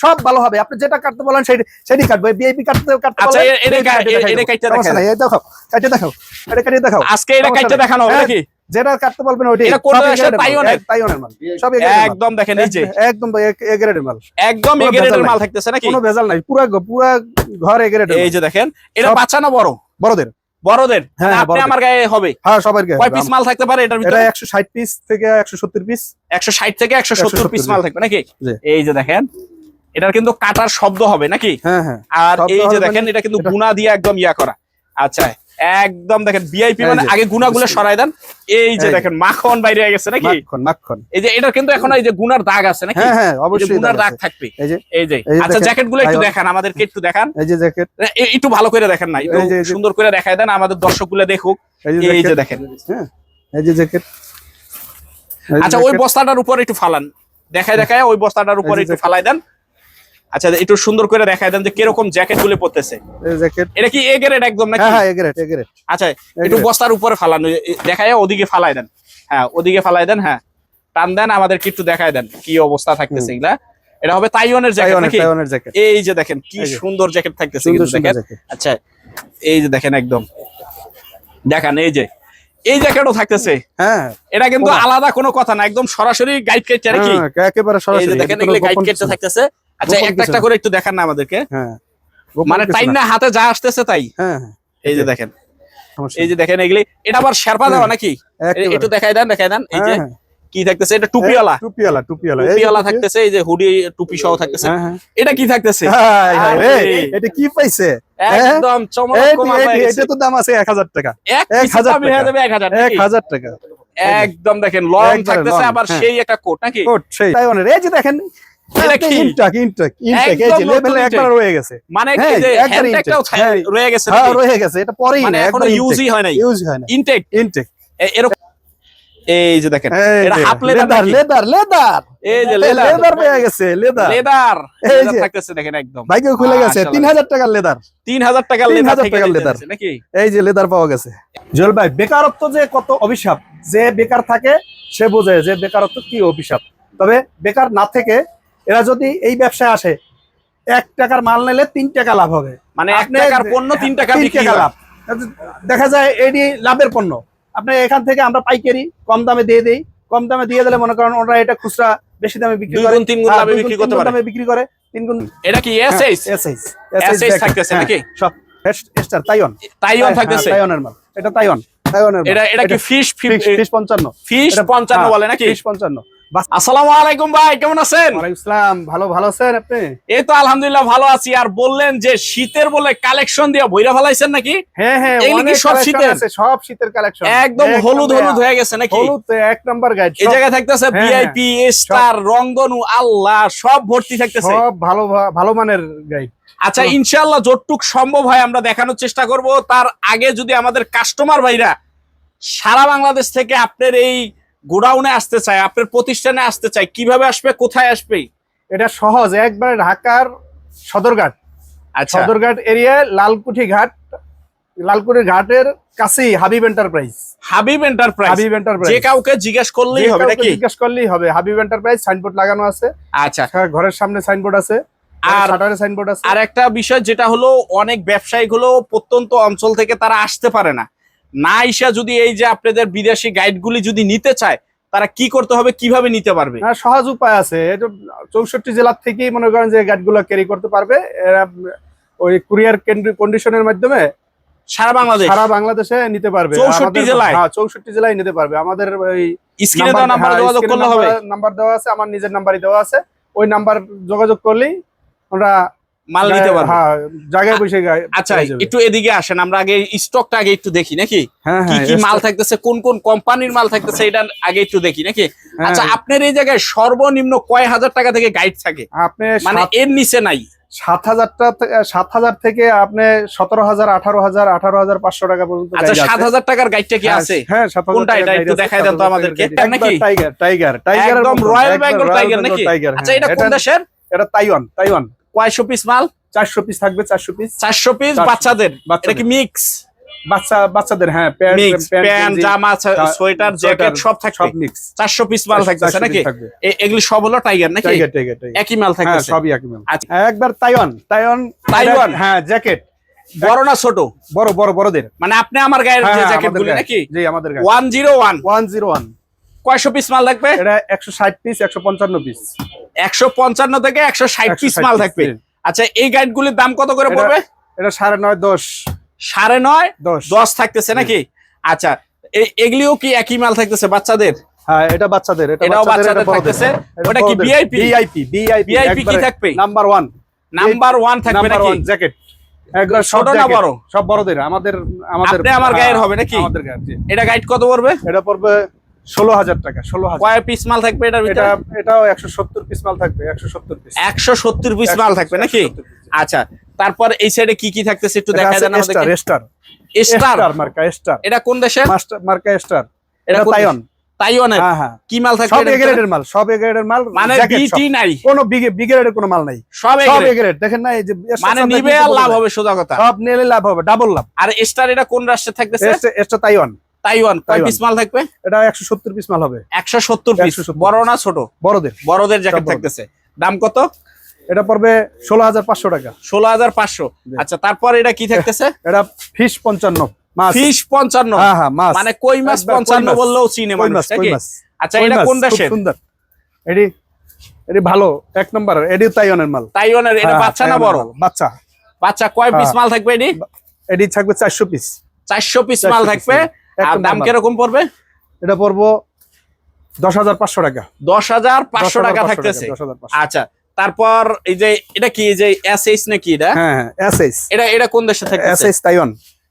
সব ভালো হবে। আপনি যেটা কাটতে বলেন সেটাই কাটবো। বিআইপি কাটতে কাটতে আচ্ছা, এটা এটা দেবো। কাটতে দেখাও এটা কাটে দেখাও। আজকে এটা কাটতে দেখানো হবে হ্যাঁ, নাকি? যেটা কাটতে বলবেন ওইটাই। এটা কোন সব গ্রেডের মাল, গ্রেডের। একদম দেখেন এই যে। একদম এ- গ্রেডের মাল। একদম ভেজাল মাল। থাকতেছে নাকি? কোনো ভেজাল নাই। পুরা পুরা ঘর এ গ্রেডের এই যে দেখেন এটা বাচ্চা না বড়? বড়দের। বড়দের? হ্যাঁ, মানে আপনি আমার গায়ে হবে। হ্যাঁ সবার গায়ে কয় পিস মাল থাকতে পারে এটার এটা ভিতরে? একশো ষাট পিস থেকে একশো সত্তর পিস একশো ষাট থেকে একশো 170 পিস মাল থাকবে নাকি? এই যে দেখেন এটার কিন্তু কাটার শব্দ হবে নাকি হ্যাঁ হ্যাঁ আর এই যে দেখেন মানে এটা কিন্তু গুনা দিয়ে একদম ইয়া করা আচ্ছা একদম দেখেন ভিআইপি এই মানে। আগে গুনাগুলো সরাই দেন এই যে দেখেন মাখন বাইরে হয়ে গেছে নাকি মাখন মাখন এই যে এটা কিন্তু এখন এই যে গুনার দাগ আছে নাকি হ্যাঁ হ্যাঁ অবশ্যই গুনার দাগ থাকবে এই যে এই যে আচ্ছা দেখেন, জ্যাকেটগুলো একটু। দেখান আমাদেরকে একটু দেখান এই যে জ্যাকেট একটু ভালো করে দেখেন না একটু। সুন্দর করে দেখায় দেন আমাদের দর্শকগুলো দেখুক এই যে দেখেন হ্যাঁ এই যে জ্যাকেট আচ্ছা ওই বস্তাটার উপর একটু ফালান দেখায় দেখায় ওই বস্তাটার উপর একটু ফালাই দেন আচ্ছা একটু সুন্দর করে দেখায় দেন যে কীরকম জ্যাকেটগুলো পড়তেছে এটা কি এ গ্রেড একদম নাকি? হ্যাঁ হ্যাঁ এগ্রেট এগ্রেট আচ্ছা এই একটু। বস্তার উপরে ফালান এ- দেখায় ওদিকে ফালাই দেন। হ্যাঁ ওদিকে ফালাই দেন হ্যাঁ। টান দেন আমাদেরকে একটু দেখায় দেন কি অবস্থা থাকতেছে এগুলা। এটা হবে তাইওয়ানের জ্যাকেট নাকি? তাইওয়ানের জ্যাকেট এই যে দেখেন কি সুন্দর জ্যাকেট থাকতেছে দেখেন। জ্যাকেট আচ্ছা এই যে দেখেন একদম। দেখান এই যে। এই জ্যাকেটও থাকতেছে। হ্যাঁ। এটা কিন্তু আলাদা কোনো কথা না একদম সরাসরি গাইড কেটে নাকি হ্যাঁ, একেবারে সরাসরি। দেখেন গাইড কেটে থাকতেছে। আচ্ছা একটা একটা করে একটু দেখান না আমাদেরকে। হ্যাঁ মানে তাই না। হাতে যা আসতেছে তাই। হ্যাঁ হ্যাঁ এই যে দেখেন। এই যে দেখেন এগুলি। এটা আবার শেরপা দেওয়া নাকি? একটু দেখাই দেন দেখাই দেন। এই যে হ্যাঁ, হ্যাঁ। কি থাকতেছে? এটা টুপিওয়ালা। টুপিওয়ালা টুপিওয়ালা। টুপিওয়ালা থাকতেছে এই যে হুডি টুপি সহ থাকতেছে। এটা কি থাকতেছে? হাই, হাই, আরে। এটা কি পাইছে? একদম চমৎকার। এটা তো দাম আছে এক হাজার টাকা। এক এক পিসের হাজার দামই হয়ে টাকা। যাবে এক হাজার এক নাকি? হাজার টাকা। একদম দেখেন লং থাকতেছে আবার। সেই একটা কোট নাকি? কোট সেই। তাইওয়ানের এই যে দেখেন এটা কি? ইনটাক ইনটাক ইনটাক এই যে নতুন লেভেল intake। একবার রয়ে গেছে। মানে হ্যাঁ, হ্যাঁ। রয়ে গেছে হ্যাঁ গেছে মানে না এখনও ইউজই হয় নাই? ইউজ হয় না ইনটেক ইনটেক এরকম এই যে দেখেন এটা half leather leather leather leather এই যে লেদার লেদার পেয়ে গেছে লেদার লেদার এই যে। থাকতেছে দেখেন একদম। বাইকেও খুলে গেছে মাশাআল্লাহ। তিন হাজার টাকার লেদার তিন হাজার টাকার 3000 লেদার থেকে টাকার নিতে নাকি? এই যে লেদার পাওয়া গেছে। জল ভাই বেকারত্ব যে কত অভিশাপ যে বেকার থাকে সে বোঝে যে বেকারত্ব কি অভিশাপ। তবে বেকার না থেকে এরা যদি এই ব্যবসায় আসে এক টাকার মাল নিলে তিন টাকা লাভ হবে। মানে এক টাকার পণ্য তিন টাকা হয়। লাভ। দেখা যায় এটি লাভের পণ্য। আপনি এখান থেকে আমরা পাইকারি কম দামে দিয়ে দেই। কম দামে দিয়ে দিলে মনে করেন ওরা এটা খুচরা বেশি দামে বিক্রি করে। তিন গুণ হ্যাঁ, দুই গুণ, বিক্রি করতে পারে। দামে বিক্রি করে। তিন গুণ এটা কি এসএস এসএইচ SH থাকতেছে নাকি? সব স্টার তাইওয়ান তাইওয়ান থাকতেছে। হ্যাঁ, তাইওয়ানের মাল। এটা তাইওয়ান তাইওয়ানের। এটা এটা কি ফিশ ফিশ ফিশ পঞ্চান্ন। ফিশ এটা- পঞ্চান্ন হ্যাঁ, বলে নাকি? ফিশ পঞ্চান্ন। বাস আসসালামু আলাইকুম ভাই কেমন আছেন? ভালো ভালো আছেন আপনি? এই তো আলহামদুলিল্লাহ ভালো আছি। আর বললেন যে শীতের বলে কালেকশন দিয়া ভইরা ফেলাইছেন নাকি? হ্যাঁ হ্যাঁ কি সব শীতের? আছে, সব শীতের কালেকশন। একদম হলুদ হলুদ হয়ে গেছে নাকি? হলুদ এক নাম্বার গাইড এই জায়গায় থাকতেছে হ্যাঁ, ভিআইপি স্টার রংধনু আল্লাহ সব ভর্তি থাকতেছে। সব ভালো ভালো মানের গাইড আচ্ছা সব। ইনশাআল্লাহ যতটুক সম্ভব হয় আমরা দেখানোর চেষ্টা করব। তার আগে যদি আমাদের কাস্টমার ভাইরা সারা বাংলাদেশ থেকে আপনার এই গোডাউনে আসতে চায় আপনার প্রতিষ্ঠানে আসতে চায় কীভাবে আসবে কোথায় আসবে? এটা সহজ একবারে ঢাকার সদরঘাট। আচ্ছা। সদরঘাট এরিয়ায় লালকুঠি ঘাট লালকুঠি ঘাটের কাছেই Habib enterprise. Habib enterprise. Habib enterprise. যে কাউকে জিজ্ঞেস করলেই হবে নাকি? জিজ্ঞেস করলেই হবে হাবিব এন্টারপ্রাইজ সাইনবোর্ড লাগানো আছে। আচ্ছা। হ্যাঁ, ঘরের সামনে সাইনবোর্ড আছে আর- সাইনবোর্ড আছে। আর একটা বিষয় যেটা হলো অনেক ব্যবসায়ী হলো প্রত্যন্ত অঞ্চল থেকে তারা আসতে পারে না। না ইসা যদি এই যে আপনাদের বিদেশি গাইডগুলি যদি নিতে চায় তারা কি করতে হবে কীভাবে নিতে পারবে? সহজ উপায় আছে। চৌষট্টি জেলার থেকেই মনে করেন যে গাড়িগুলো ক্যারি করতে পারবে। এরা ওই কুরিয়ার কন্ডিশনের মাধ্যমে সারা বাংলাদেশ? সারা বাংলাদেশে নিতে পারবে। 64 আমাদের- জেলায়? হ্যাঁ চৌষট্টি জেলায় নিতে পারবে। আমাদের ওই স্ক্রিনে দেওয়া নাম্বার হ্যাঁ, যোগাযোগ করলে হবে? নাম্বার- নাম্বার দেওয়া আছে আমার নিজের নাম্বারই দেওয়া আছে। ওই নাম্বার যোগাযোগ করলেই আমরা মাল নিতে পারবে। হ্যাঁ জায়গায় বসে আচ্ছা একটু এদিকে আসেন আমরা আগে স্টকটা আগে একটু দেখি নাকি? হ্যাঁ কি হ্যাঁ কি মাল থাকতেছে কোন কোন কোম্পানির মাল থাকতেছে এটা আগে একটু দেখি নাকি? হ্যাঁ, আচ্ছা আপনার এই জায়গায় সর্বনিম্ন কয় হাজার টাকা থেকে গাইড থাকে? মানে এর নিচে নাই। সাত হাজারটা সাত হাজার থেকে আপনি সতেরো হাজার আঠারো হাজার আঠারো হাজার পাঁচশো টাকা পর্যন্ত আচ্ছা সাত হাজার টাকার গাইডটা কি আছে? হ্যাঁ কোনটা? এটা একটু দেখাই দেন তো আমাদেরকে। টাকার guide। নাকি? একবার টাইগার টাইগার টাইগার একদম রয়্যাল বেঙ্গল টাইগার নাকি? আচ্ছা এটা কোন দেশের? এটা তাইওয়ান তাইওয়ান কয়শো পিস মাল? চারশো পিস থাকবে চারশো পিস চারশো পিস বাচ্চাদের। এটা কি মিক্স বাচ্চা বাচ্চাদের হ্যাঁ প্যান্ট জামা সোয়েটার জ্যাকেট সব থাকে সব মিক্স 400 পিস মাল থাকতেছে নাকি? এগুলি সব হলো টাইগার নাকি? টাইগার টাইগার একই মাল হ্যাঁ, থাকতেছে। সবই একই মাল। আচ্ছা। একবার তাইওয়ান তাইওয়ান তাইওয়ান হ্যাঁ জ্যাকেট বড় না ছোট? বড় বড় বড়দের। মানে আপনি আমার গায়ের যে হ্যাঁ, জ্যাকেট বলি নাকি? জি আমাদের গায়ে। 101 101 কয়শো পিস মাল থাকবে? এটা একশো ষাট পিস একশো পঞ্চান্ন পিস একশো পঞ্চান্ন থেকে একশো ষাট পিস মাল থাকবে। আচ্ছা এই গাইড গুলির দাম কত করে পড়বে? এটা সাড়ে নয় দশ। সাড়ে নয়? দশ। দশ থাকতেছে নাকি? আচ্ছা এগুলিও কি একই মাল থাকতেছে বাচ্চাদের? হ্যাঁ এটা বাচ্চাদের এটাও বাচ্চাদের থাকতেছে। ওটা কি ভিআইপি ভিআইপি ভিআইপি ভিআইপি কি থাকবে? নাম্বার নাম্বার থাকবে নাকি? জ্যাকেট একবার ছোট না বড়? সব বড়দের আমাদের আমাদের আপনি আমার গায়ের হ্যাঁ, হবে নাকি? আমাদের গায়ের এটা গাইড কত পড়বে? এটা পড়বে ষোলো হাজার টাকা ষোলো কয় পিস মাল থাকবে এটার এটা এটাও একশো সত্তর পিস মাল থাকবে একশো সত্তর পিস একশো সত্তর পিস মাল থাকবে নাকি? আচ্ছা তারপর এই সাইডে কি কি থাকতেছে একটু দেখা দেন স্টার স্টার স্টার স্টার মার্কা স্টার এটা কোন দেশের? মাস্টার মার্কা স্টার এটা এটা তাইওয়ান তাইওয়ানের হ্যাঁ হ্যাঁ। কি মাল থাকবে সব এগ্রেডের মাল সব এগ্রেডের মাল মানে। বিটি নাই। কোনো বিগ্রেডের কোনো মাল নাই। সব এগ্রেড। দেখেন না এই যে মানে নিবে আর লাভ হবে সোজা কথা। সব নিলে লাভ হবে ডাবল লাভ। আর স্টার এটা কোন রাষ্ট্রে থাকতেছে? এসটা তাইওয়ান তাইওয়ান কয় পিস মাল থাকবে? এটা একশো সত্তর পিস মাল হবে। একশো সত্তর পিস বড় না ছোট? বড়দের। বড়দের জ্যাকেট থাকতেছে। দাম কত? এটা পড়বে ষোলো হাজার পাঁচশো টাকা। ষোলো হাজার পাঁচশো। জি। আচ্ছা তারপর এটা কি থাকতেছে? এটা ফিশ পঞ্চান্ন। মাছ। ফিশ হ্যাঁ হ্যাঁ মাছ। মানে কই মাছ একবার কই পঞ্চান্ন মাছ। বললেও চিনে মানুষ নাকি? আচ্ছা এটা কোন দেশের? সুন্দর। এটি এটি ভালো এক নম্বর। এটি তাইওয়ানের মাল। তাইওয়ানের এটা হ্যাঁ, বাচ্চা না বড়? বাচ্চা। বাচ্চা কয় পিস। মাল থাকবে এটি? এটি থাকবে চারশো পিস চারশো পিস মাল থাকবে। আর দাম কীরকম পড়বে? এটা পড়ব দশ হাজার পাঁচশো টাকা। দশ হাজার পাঁচশো টাকা থাকতেছে। আচ্ছা তারপর এই যে এটা কি এই যে এস এইচ নাকি এটা? হ্যাঁ হ্যাঁ এস এইচ এটা এটা কোন দেশে এস থাকতেছে এইচ তাইওয়ান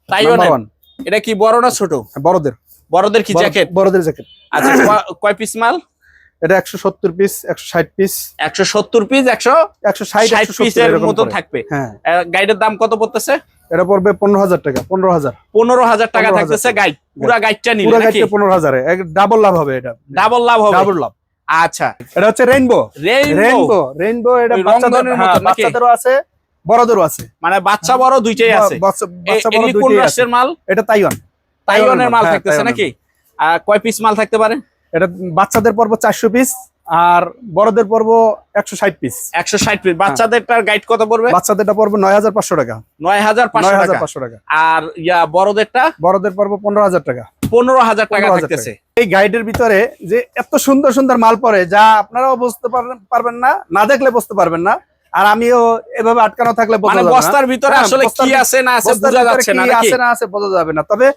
তাইওয়ান এটা কি বড় না ছোট? বড়দের। বড়দের কি জ্যাকেট বড়দের জ্যাকেট আচ্ছা কয় পিস মাল? এটা একশো সত্তর পিস একশো ষাট পিস একশো সত্তর পিস একশো একশো ষাট ষাট একশো পিসের সত্তর মতন থাকবে। হ্যাঁ। গাইডের দাম কত পড়তেছে? এটা পড়বে পনেরো হাজার টাকা পনেরো হাজার। পনেরো হাজার টাকা থাকতেছে গাইড পুরা গাইডটা নিলে পুরো গাড়িটা পনেরো হাজারে। ডাবল লাভ হবে এটা। ডাবল লাভ হবে। ডাবল লাভ। আচ্ছা। এটা হচ্ছে রেইনবো রেইনবো রেইনবো এটা বাচ্চাদের হ্যাঁ, মতো বাচ্চাদেরও আছে বড়দেরও আছে। মানে বাচ্চা বড় দুইটাই আছে। বাচ্চা এ- বড় দুইটাই আছে। মাল? এটা তাইওয়ান। তাইওয়ানের মাল হ্যাঁ, থাকতেছে নাকি? কয় পিস মাল থাকতে পারে? এটা বাচ্চাদের পর্ব চারশো পিস আর বড়দের পর্ব একশো ষাট পিস একশো ষাট পিস বাচ্চাদেরটার গাইড কত পড়বে? বাচ্চাদেরটা পর্ব নয় হাজার পাঁচশো টাকা। নয় হাজার পাঁচশো হাজার টাকা। পাঁচশো টাকা। আর ইয়া বড়দেরটা? বড়দের পর্ব পনেরো হাজার টাকা। পনেরো হাজার টাকা থাকতেছে। এই গাইডের ভিতরে যে এত সুন্দর সুন্দর মাল পরে যা আপনারাও বুঝতে পারবেন- পারবেন না না দেখলে বুঝতে পারবেন না। আর আমিও এভাবে আটকানো থাকলে মানে বস্তার ভিতরে হ্যাঁ, আসলে কি আছে না আছে বোঝা যাচ্ছে না আছে না আছে বোঝা যাবে না। তবে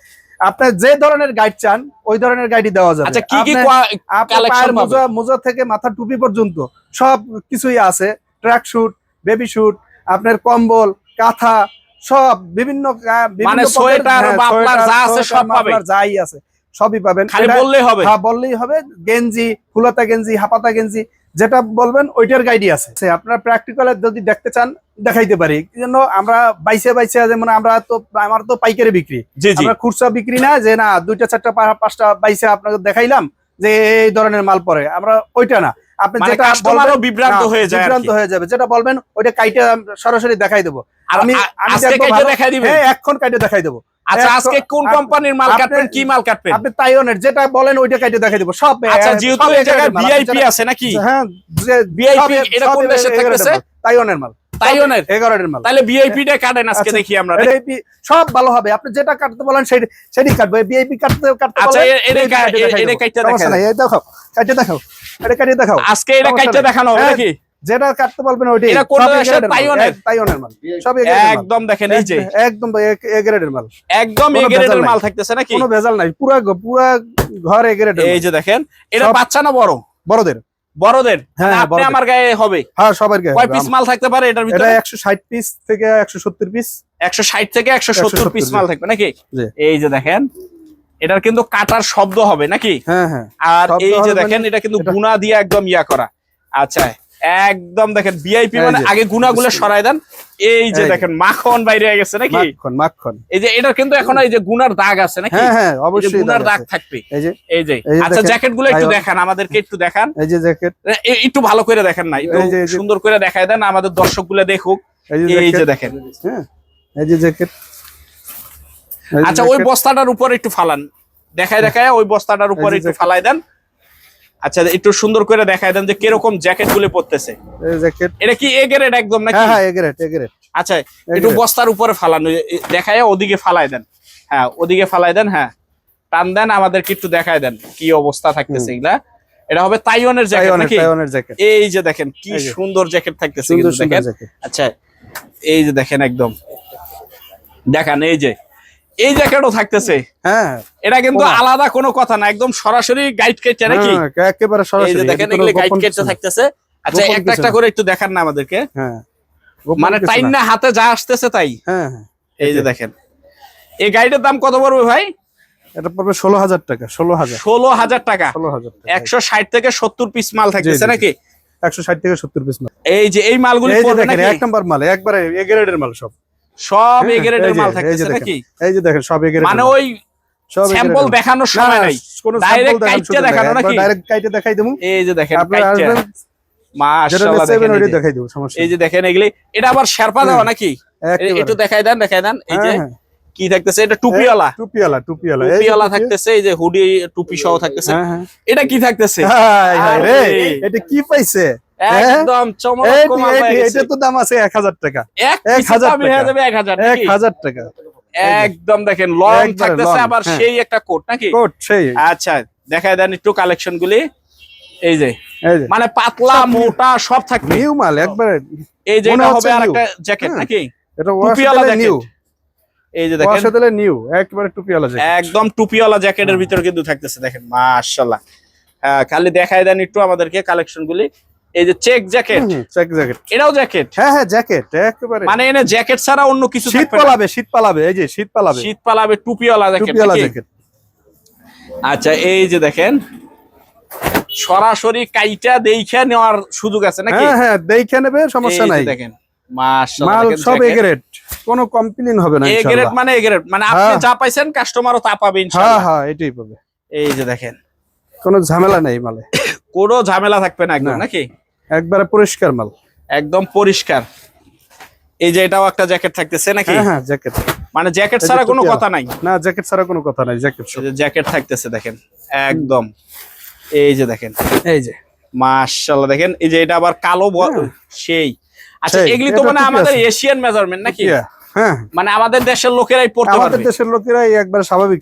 আপনার যে ধরনের গাইড চান ওই ধরনের গাইডই দেওয়া যাবে। আচ্ছা কি কি পাবে? মোজা মোজা থেকে মাথা টুপি পর্যন্ত সব কিছুই আছে। ট্র্যাক শুট বেবি শুট আপনার কম্বল কাঁথা সব বিভিন্ন মানে সোয়েটার, হ্যাঁ, মাফলার সোয়েটার, যা আছে সব পাবে। মাফলার যাই আছে সবই পাবেন। খালি বললেই হবে? হ্যাঁ বললেই হবে। গেঞ্জি ফুলাতা গেঞ্জি হাপাতা গেঞ্জি যেটা বলবেন ওইটার গাইডই আছে। আপনারা প্র্যাকটিক্যালে যদি দেখতে চান দেখাইতে পারি জন্য আমরা বাইসে বাইসে যেমন আমরা তো আমার তো পাইকারি বিক্রি আমরা খুচরা বিক্রি না যে না দুইটা চারটা পাঁচটা বাইসে আপনাকে দেখাইলাম যে এই ধরনের মাল পরে আমরা ওইটা না আপনি মানে যেটা বলবেন, বিভ্রান্ত হয়ে যায় বিভ্রান্ত হয়ে যাবে যেটা বলবেন ওইটা কাইটা সরাসরি দেখাই দেবো আমি- আমি দেখাই দিবেন হ্যাঁ এখন কাইটে দেখাই দেবো আচ্ছা আজকে কোন কোম্পানির মাল কাটবেন কি মাল কাটবেন আপনি তাইওয়ানের যেটা বলেন ওইটা কাইটে দেখাই দেবো সব আচ্ছা হ্যাঁ, যেহেতু এই জায়গায় ভিআইপি আছে নাকি হ্যাঁ যে VIP সব এ- এটা কোন দেশে? মাল, তাইওয়ানের মাল তাইওয়ানের এগারোটের মাল। তাহলে ভিআইপি টা কাটেন আজকে আচ্ছা, দেখি আমরা। AP সব ভালো হবে। আপনি যেটা কাটতে বলেন সেই সেটাই কাটবো। বিআইপি কাটতে কাটতে আচ্ছা, এ- এটা এ- এটা নাই, এই দেখাও। কাটে দেখাও। এটা কাটে দেখাও। আজকে এটা সমস্যা দেখানো হবে হ্যাঁ, নাকি? যেটা কাটতে বলবেন ওইটাই এটা কোন দেশের? এগারোটের মাল, সব একদম দেখেন এই যে। একদম এক- এগারোটের মাল। একদম কোনো এগেরের মাল থাকতেছে নাকি? কোনো ভেজাল নাই। পুরা পুরা ঘর এগারোটের এই যে দেখেন এটা বাচ্চা না বড়? বড়দের। বড়দের? হ্যাঁ, আপনি আমার গায়ে হবে। হ্যাঁ সবার গায়ে। কয় পিস মাল থাকতে পারে এটার ভিতরে? একশো ষাট পিস থেকে একশো সত্তর পিস একশো ষাট থেকে একশো সত্তর 170 পিস মাল থাকবে নাকি? এই যে দেখেন এটার কিন্তু কাটার শব্দ হবে নাকি? হ্যাঁ হ্যাঁ। আর এই যে দেখেন মানে এটা কিন্তু এটা- গুনা দিয়ে একদম ইয়া করা। আচ্ছা একদম দেখেন ভিআইপি মানে। আগে গুনাগুলো সরাই দেন এই যে দেখেন মাখন বাইরে হয়ে গেছে নাকি মাখন মাখন এই যে এটা কিন্তু এখন এই যে গুনার দাগ আছে নাকি হ্যাঁ হ্যাঁ অবশ্যই গুনার দাগ থাকবে এই যে এই যে আচ্ছা দেখেন, জ্যাকেটগুলো একটু। দেখান আমাদেরকে একটু দেখান এই যে জ্যাকেট একটু ভালো করে দেখেন না একটু সুন্দর করে দেখায় দেন আমাদের দর্শকগুলো দেখুক এই যে দেখেন হ্যাঁ এই যে জ্যাকেট আচ্ছা ওই বস্তাটার উপর একটু ফালান দেখায় দেখায় ওই বস্তাটার উপর একটু। ফালাই দেন আচ্ছা একটু সুন্দর করে দেখায় দেন যে কীরকম জ্যাকেটগুলো জ্যাকেট। এটা কি এ গ্রেড একদম নাকি? হ্যাঁ হ্যাঁ এগ্রেট এগ্রেট আচ্ছা একটু বস্তার উপরে ফালান এ- দেখায় ওদিকে ফালাই দেন। হ্যাঁ ওদিকে ফালাই দেন হ্যাঁ। টান দেন আমাদেরকে একটু দেখায় দেন কি অবস্থা থাকতেছে এগুলা। এটা হবে তাইওয়ানের জ্যাকেট নাকি? তাইওয়ানের জ্যাকেট। এই যে দেখেন কি সুন্দর জ্যাকেট থাকতেছে কিন্তু দেখেন। আচ্ছা এই যে দেখেন একদম। দেখান এই যে। এই জ্যাকেটও থাকতেছে। হ্যাঁ। এটা কিন্তু আলাদা কোনো কথা না একদম সরাসরি গাইড কেটে নাকি? হ্যাঁ, একেবারে সরাসরি দেখেন এগুলো গাইড কেটে থাকতেছে। আচ্ছা একটা একটা করে একটু দেখান না আমাদেরকে। হ্যাঁ মানে টাইম না। হাতে যা আসতেছে তাই। হ্যাঁ হ্যাঁ। এই যে দেখেন। এই গাইডের দাম কত পড়বে ভাই? এটা পড়বে ষোলো হাজার টাকা ষোলো হাজার। ষোলো হাজার টাকা। ষোলো হাজার একশো ষাট থেকে সত্তর পিস মাল থাকতেছে। নাকি? একশো ষাট থেকে সত্তর পিস মাল। এই যে এই মালগুলি দেখেন নাকি? এক নম্বর মাল একবারে এ গ্রেডের মাল সব। সব হ্যাঁ, গ্রেডের মাল থাকতেছে। নাকি? এই যে দেখেন সব এ গ্রেডের মানে ওই স্যাম্পল দেখানোর সময় নাই। কোন কাইটে দেখানো নাকি? ডাইরেক্ট কাইটে দেখাই দেবো। এই যে দেখেন। আসবেন? মাশাআল্লাহ দেখেন এই যে। দেখাই দেবো সমস্যা এই যে দেখেন এগুলি। এটা আবার শেরপা দেওয়া নাকি? একটু দেখাই দেন দেখাই দেন। এই যে হ্যাঁ, হ্যাঁ। কি থাকতেছে? এটা টুপিওয়ালা। টুপিওয়ালা টুপিওয়ালা। টুপিওয়ালা থাকতেছে এই যে হুডি টুপি সহ থাকতেছে। হ্যাঁ হ্যাঁ। এটা কি থাকতেছে। এটা কি পাইছে? একদম হয়ে? গেছে। এটা তো দাম আছে এক হাজার টাকা। এক হাজার টাকা। একদম দেখেন লং থাকতেছে আবার। সেই একটা কোট নাকি? কোট সেই। আচ্ছা দেন একটু কালেকশন গুলি। এই যে। মানে পাতলা মোটা সব থাকবে। নিউ মাল একবারে এই যে হবে আর একটা জ্যাকেট। নাকি? এটা টুপিওয়ালা নিউ এই যে দেখেন। ওয়াশাদেলে নিউ একবারে টুপিওয়ালা জ্যাকেট একদম টুপিওয়ালা জ্যাকেটের ভিতরে কিন্তু থাকতেছে দেখেন মাশাআল্লাহ। হ্যাঁ, খালি দেখাই দেন একটু আমাদেরকে কালেকশন গুলি এই যে চেক জ্যাকেট চেক জ্যাকেট এটাও জ্যাকেট হ্যাঁ হ্যাঁ জ্যাকেট একেবারে। মানে এনে জ্যাকেট ছাড়া অন্য কিছু শীত। পালাবে শীত পালাবে এই যে শীত পালাবে। শীত পালাবে টুপিওয়ালা জ্যাকেট টুপিওয়ালা জ্যাকেট আচ্ছা এই যে দেখেন সরাসরি কাইটা দেইখা নেওয়ার সুযোগ আছে নাকি? হ্যাঁ হ্যাঁ দেখে নেবে সমস্যা নাই। দেখেন। মাল দেখেন সব। এগ্রেড কোনো হবে না মানে এ গ্রেড মানে আপনি হ্যাঁ। যা পাইছেন কাস্টমারও তা পাবে হ্যাঁ ইনশাআল্লাহ। হ্যাঁ এটাই পাবে। এই যে দেখেন। কোনো ঝামেলা নেই মালে। কোনো ঝামেলা থাকবে না একদম নাকি? একবারে পরিষ্কার মাল। একদম পরিষ্কার। এই যে এটাও একটা জ্যাকেট থাকতেছে নাকি? হ্যাঁ জ্যাকেট মানে জ্যাকেট ছাড়া কোনো কথা নাই? না জ্যাকেট ছাড়া কোনো কথা নাই জ্যাকেট জ্যাকেট থাকতেছে দেখেন। একদম। এই যে দেখেন। এই যে। মাশাআল্লাহ দেখেন। এই যে এটা আবার কালো। সেই। আচ্ছা এগুলি তো মানে আমাদের এশিয়ান মেজারমেন্ট নাকি? হ্যাঁ। মানে আমাদের দেশের লোকেরাই পড়তে পারবে। আমাদের দেশের লোকেরাই একবার স্বাভাবিক।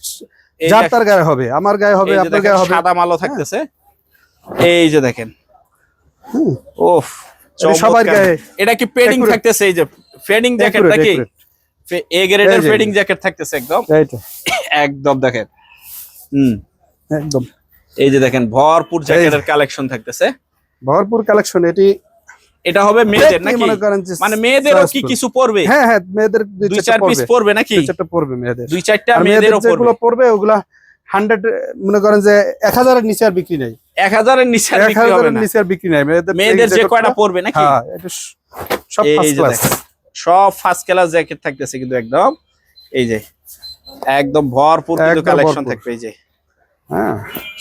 যার তার গায়ে হবে আমার গায়ে হবে আপনার গায়ে হবে। সাদা মালও থাকতেছে। এই যে দেখেন। ওফ এটা সবার গায়ে এটা কি পেডিং থাকতেছে? এই যে ফেডিং জ্যাকেট নাকি? এ গ্রেডের ফেডিং জ্যাকেট থাকতেছে একদম। একদম দেখেন। হুম। একদম। এই যে দেখেন ভরপুর জ্যাকেটের কালেকশন থাকতেছে। ভরপুর কালেকশন এটি এটা হবে মেয়েদের নাকি? মনে মেয়েদেরও কি কিছু পড়বে? হ্যাঁ হ্যাঁ মেয়েদের দুই চার পিস পড়বে। নাকি? চারটা পড়বে মেয়েদের। দুই চারটা মেয়েদের যেগুলো পড়বে। ওগুলা হান্ড্রেড মনে করেন যে এক হাজারের নিচে আর বিক্রি নেই। এক হাজারের নিচে এক হাজারের নিচে আর বিক্রি নাই। মেয়েদের মেয়েদের যে কয়টা পড়বে নাকি? হ্যাঁ সব সব ফার্স্ট ক্লাস জ্যাকেট থাকতেছে কিন্তু একদম। এই যে একদম ভরপুর কিন্তু কালেকশন থাকবে এই যে। হ্যাঁ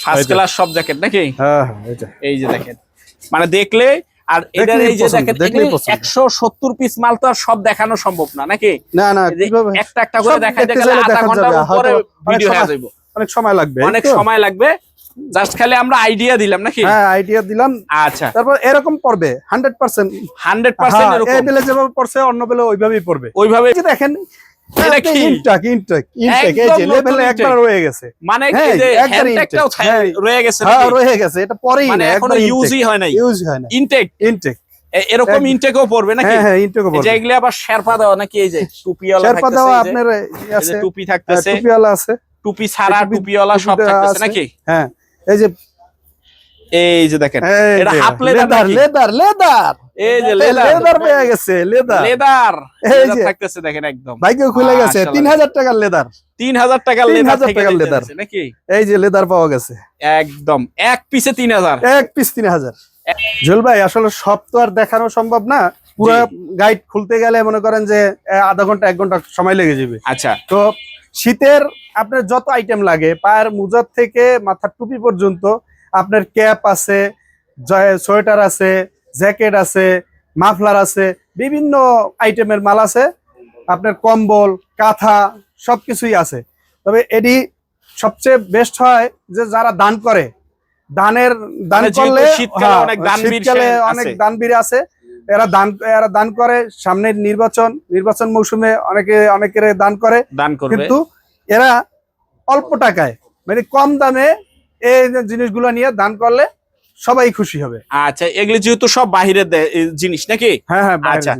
ফার্স্ট ক্লাস সব জ্যাকেট নাকি? হ্যাঁ হ্যাঁ এই যে দেখেন। মানে দেখলে আর এটার এই যে দেখেন দেখলেই পছন্দ। একশো সত্তর পিস মাল তো আর সব দেখানো সম্ভব না নাকি? না না কীভাবে? একটা একটা করে দেখাইতে গেলে আধা দেখা ঘণ্টার যাবে, উপরে অনেক ভিডিও হয়ে সময়- অনেক সময় লাগবে অনেক সময় লাগবে। জাস্ট খালি আমরা আইডিয়া দিলাম নাকি? হ্যাঁ আইডিয়া দিলাম। আচ্ছা। তারপর এরকম পড়বে হান্ড্রেড পার্সেন্ট হান্ড্রেড পার্সেন্ট এরকম। এই বেলে যেভাবে পড়ছে অন্য বেলে ওইভাবেই পড়বে। ওইভাবে দেখেন intake। রয়ে গেছে। মানে হ্যাঁ, হ্যাঁ। রয়ে গেছে রয়ে গেছে এটা পরেই মানে না এখনও ইউজই হয় নাই। ইউজ হয় না ইনটেক ইনটেক এরকম ইনটেকও পড়বে নাকি? হ্যাঁ হ্যাঁ ইনটেকও পড়বে। যে আবার শেরপা দেওয়া নাকি? এই যে টুপিওয়ালা শেরপা দেওয়া আপনার আছে। টুপি থাকতেছে। টুপিওয়ালা আছে। টুপি ছাড়া টুপিওয়ালা সব থাকতেছে। নাকি? হ্যাঁ এই যে এই যে দেখেন এটা leather লেদার লেদার লেদার এই যে লেদার লেদার পেয়ে গেছে লেদার লেদার এই যে। থাকতেছে দেখেন একদম। ভাইকে খুলে গেছে মাশাআল্লাহ। তিন হাজার টাকার লেদার তিন হাজার টাকার লেদার থেকে leather। নাকি? এই যে লেদার পাওয়া গেছে। একদম এক পিসে তিন হাজার এক পিস তিন হাজার জুয়েল ভাই আসলে সব তো আর দেখানো সম্ভব না। পুরো গাইড খুলতে গেলে মনে করেন যে আধা ঘণ্টা এক ঘণ্টা সময় লেগে যাবে। আচ্ছা। তো শীতের আপনার যত আইটেম লাগে পায়ের মুজার থেকে মাথার টুপি পর্যন্ত আপনার ক্যাপ আছে সোয়েটার আছে জ্যাকেট আছে মাফলার আছে বিভিন্ন আইটেমের মাল আছে। আপনার কম্বল কাঁথা সবকিছুই আছে। তবে এটি সবচেয়ে বেস্ট হয় যে যারা দান করে। দানের দান মানে করলে শীতকালে হ্যাঁ, অনেক দানবীর আছে। এরা দান এরা দান করে সামনের নির্বাচন। নির্বাচন মৌসুমে অনেকে অনেকের দান করে। দান করবে। কিন্তু এরা অল্প টাকায় মানে কম দামে এই যে জিনিসগুলো নিয়ে দান করলে সবাই খুশি হবে। আচ্ছা এগুলি যেহেতু সব বাহিরের জিনিস নাকি? হ্যাঁ হ্যাঁ আচ্ছা।